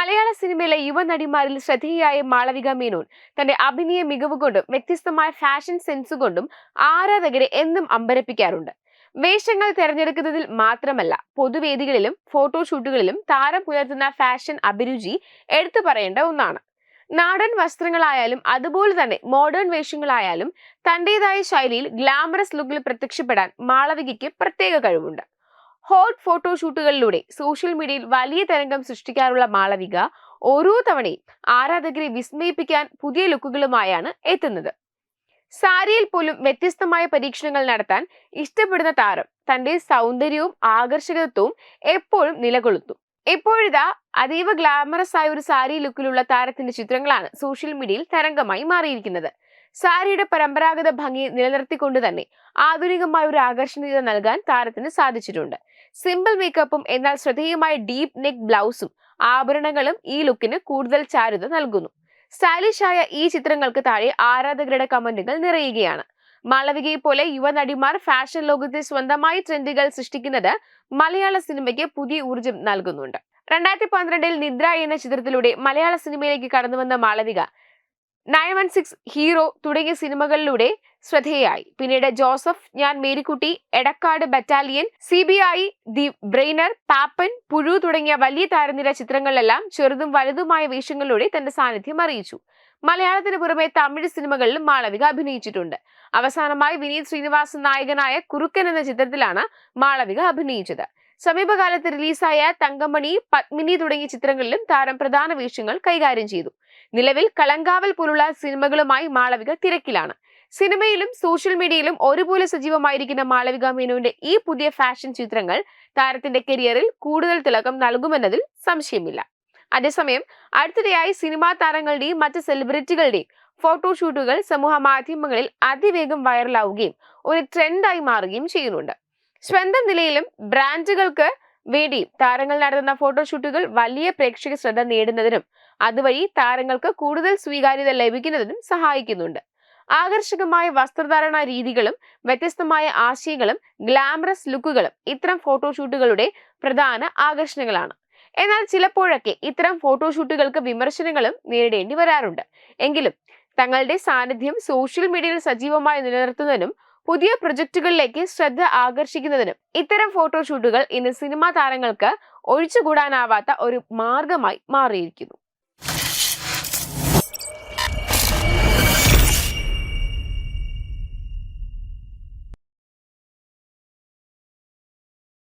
മലയാള സിനിമയിലെ യുവനടിമാരിൽ ശ്രദ്ധേയയായ മാളവിക മേനോൻ. തന്റെ അഭിനയ മികവ് കൊണ്ടും വ്യത്യസ്തമായ ഫാഷൻ സെൻസ് കൊണ്ടും ആരാധകരെ എന്നും അമ്പരപ്പിക്കാറുണ്ട്. വേഷങ്ങൾ തിരഞ്ഞെടുക്കുന്നതിൽ മാത്രമല്ല പൊതുവേദികളിലും ഫോട്ടോഷൂട്ടുകളിലും താരം പുലർത്തുന്ന ഫാഷൻ അഭിരുചി എടുത്തു പറയേണ്ട ഒന്നാണ്. നാടൻ വസ്ത്രങ്ങളായാലും അതുപോലെ തന്നെ മോഡേൺ വേഷങ്ങളായാലും തന്റേതായ ശൈലിയിൽ ഗ്ലാമറസ് ലുക്കിൽ പ്രത്യക്ഷപ്പെടാൻ മാളവികയ്ക്ക് പ്രത്യേക കഴിവുണ്ട്. ഹോട്ട് ഫോട്ടോഷൂട്ടുകളിലൂടെ സോഷ്യൽ മീഡിയയിൽ വലിയ തരംഗം സൃഷ്ടിക്കാറുള്ള മാളവിക ഓരോ തവണയും ആരാധകരെ വിസ്മയിപ്പിക്കാൻ പുതിയ ലുക്കുകളുമായാണ് എത്തുന്നത്. സാരിയിൽ പോലും വ്യത്യസ്തമായ പരീക്ഷണങ്ങൾ നടത്താൻ ഇഷ്ടപ്പെടുന്ന താരം തന്റെ സൗന്ദര്യവും ആകർഷകത്വവും എപ്പോഴും നിലകൊള്ളുന്നു. ഇപ്പോഴിതാ അതീവ ഗ്ലാമറസ് ആയ ഒരു സാരി ലുക്കിലുള്ള താരത്തിന്റെ ചിത്രങ്ങളാണ് സോഷ്യൽ മീഡിയയിൽ തരംഗമായി മാറിയിരിക്കുന്നത്. സാരിയുടെ പരമ്പരാഗത ഭംഗി നിലനിർത്തിക്കൊണ്ട് തന്നെ ആധുനികമായ ഒരു ആകർഷണീയത നൽകാൻ താരത്തിന് സാധിച്ചിട്ടുണ്ട്. സിമ്പിൾ മേക്കപ്പും എന്നാൽ ശ്രദ്ധേയമായ ഡീപ് നെക്ക് ബ്ലൗസും ആഭരണങ്ങളും ഈ ലുക്കിന് കൂടുതൽ ചാരുത നൽകുന്നു. സ്റ്റൈലിഷ് ആയ ഈ ചിത്രങ്ങൾക്ക് താഴെ ആരാധകരുടെ കമന്റുകൾ നിറയുകയാണ്. മാളവികയെ പോലെ യുവനടിമാർ ഫാഷൻ ലോകത്തെ സ്വന്തമായി ട്രെൻഡുകൾ സൃഷ്ടിക്കുന്നത് മലയാള സിനിമയ്ക്ക് പുതിയ ഊർജം നൽകുന്നുണ്ട്. രണ്ടായിരത്തി പന്ത്രണ്ടിൽ നിദ്ര എന്ന ചിത്രത്തിലൂടെ മലയാള സിനിമയിലേക്ക് കടന്നുവന്ന Malavika nine one six hero തുടങ്ങിയ സിനിമകളിലൂടെ ശ്രദ്ധേയായി. പിന്നീട് ജോസഫ് ഞാൻ Marykutty Edakkad battalion C B I the brain Paappan Puzhu തുടങ്ങിയ വലിയ താരനിര ചിത്രങ്ങളിലെല്ലാം ചെറുതും വലുതുമായ വേഷങ്ങളിലൂടെ തന്റെ സാന്നിധ്യം അറിയിച്ചു. മലയാളത്തിന് പുറമെ തമിഴ് സിനിമകളിലും മാളവിക അഭിനയിച്ചിട്ടുണ്ട്. അവസാനമായി വിനീത് ശ്രീനിവാസൻ നായകനായ കുറുക്കൻ എന്ന ചിത്രത്തിലാണ് മാളവിക അഭിനയിച്ചത്. സമീപകാലത്ത് റിലീസായ തങ്കമണി പത്മിനി തുടങ്ങിയ ചിത്രങ്ങളിലും താരം പ്രധാന വേഷങ്ങൾ കൈകാര്യം ചെയ്തു. നിലവിൽ കളങ്കാവൽ പോലുള്ള സിനിമകളുമായി മാളവിക തിരക്കിലാണ്. സിനിമയിലും സോഷ്യൽ മീഡിയയിലും ഒരുപോലെ സജീവമായിരിക്കുന്ന മാളവിക മീനുവിന്റെ ഈ പുതിയ ഫാഷൻ ചിത്രങ്ങൾ താരത്തിന്റെ കരിയറിൽ കൂടുതൽ തിളക്കം നൽകുമെന്നതിൽ സംശയമില്ല. അതേസമയം അടുത്തിടെയായി സിനിമാ താരങ്ങളുടെയും മറ്റ് സെലിബ്രിറ്റികളുടെയും ഫോട്ടോഷൂട്ടുകൾ സമൂഹ മാധ്യമങ്ങളിൽ അതിവേഗം വൈറലാവുകയും ഒരു ട്രെൻഡായി മാറുകയും ചെയ്യുന്നുണ്ട്. സ്വന്തം നിലയിലും ബ്രാൻഡുകൾക്ക് വേണ്ടിയും താരങ്ങൾ നടത്തുന്ന ഫോട്ടോഷൂട്ടുകൾ വലിയ പ്രേക്ഷക ശ്രദ്ധ നേടുന്നതിനും അതുവഴി താരങ്ങൾക്ക് കൂടുതൽ സ്വീകാര്യത ലഭിക്കുന്നതിനും സഹായിക്കുന്നുണ്ട്. ആകർഷകമായ വസ്ത്രധാരണ രീതികളും വ്യത്യസ്തമായ ആശയങ്ങളും ഗ്ലാമറസ് ലുക്കുകളും ഇത്തരം ഫോട്ടോഷൂട്ടുകളുടെ പ്രധാന ആകർഷണങ്ങളാണ്. എന്നാൽ ചിലപ്പോഴൊക്കെ ഇത്തരം ഫോട്ടോഷൂട്ടുകൾക്ക് വിമർശനങ്ങളും നേരിടേണ്ടി വരാറുണ്ട്. എങ്കിലും തങ്ങളുടെ സാന്നിധ്യം സോഷ്യൽ മീഡിയയിൽ സജീവമായി നിലനിർത്തുന്നതിനും പുതിയ പ്രൊജക്ടുകളിലേക്ക് ശ്രദ്ധ ആകർഷിക്കുന്നതിനും ഇത്തരം ഫോട്ടോഷൂട്ടുകൾ ഇന്ന് സിനിമാ താരങ്ങൾക്ക് ഒഴിച്ചുകൂടാനാവാത്ത ഒരു മാർഗമായി മാറിയിരിക്കുന്നു. you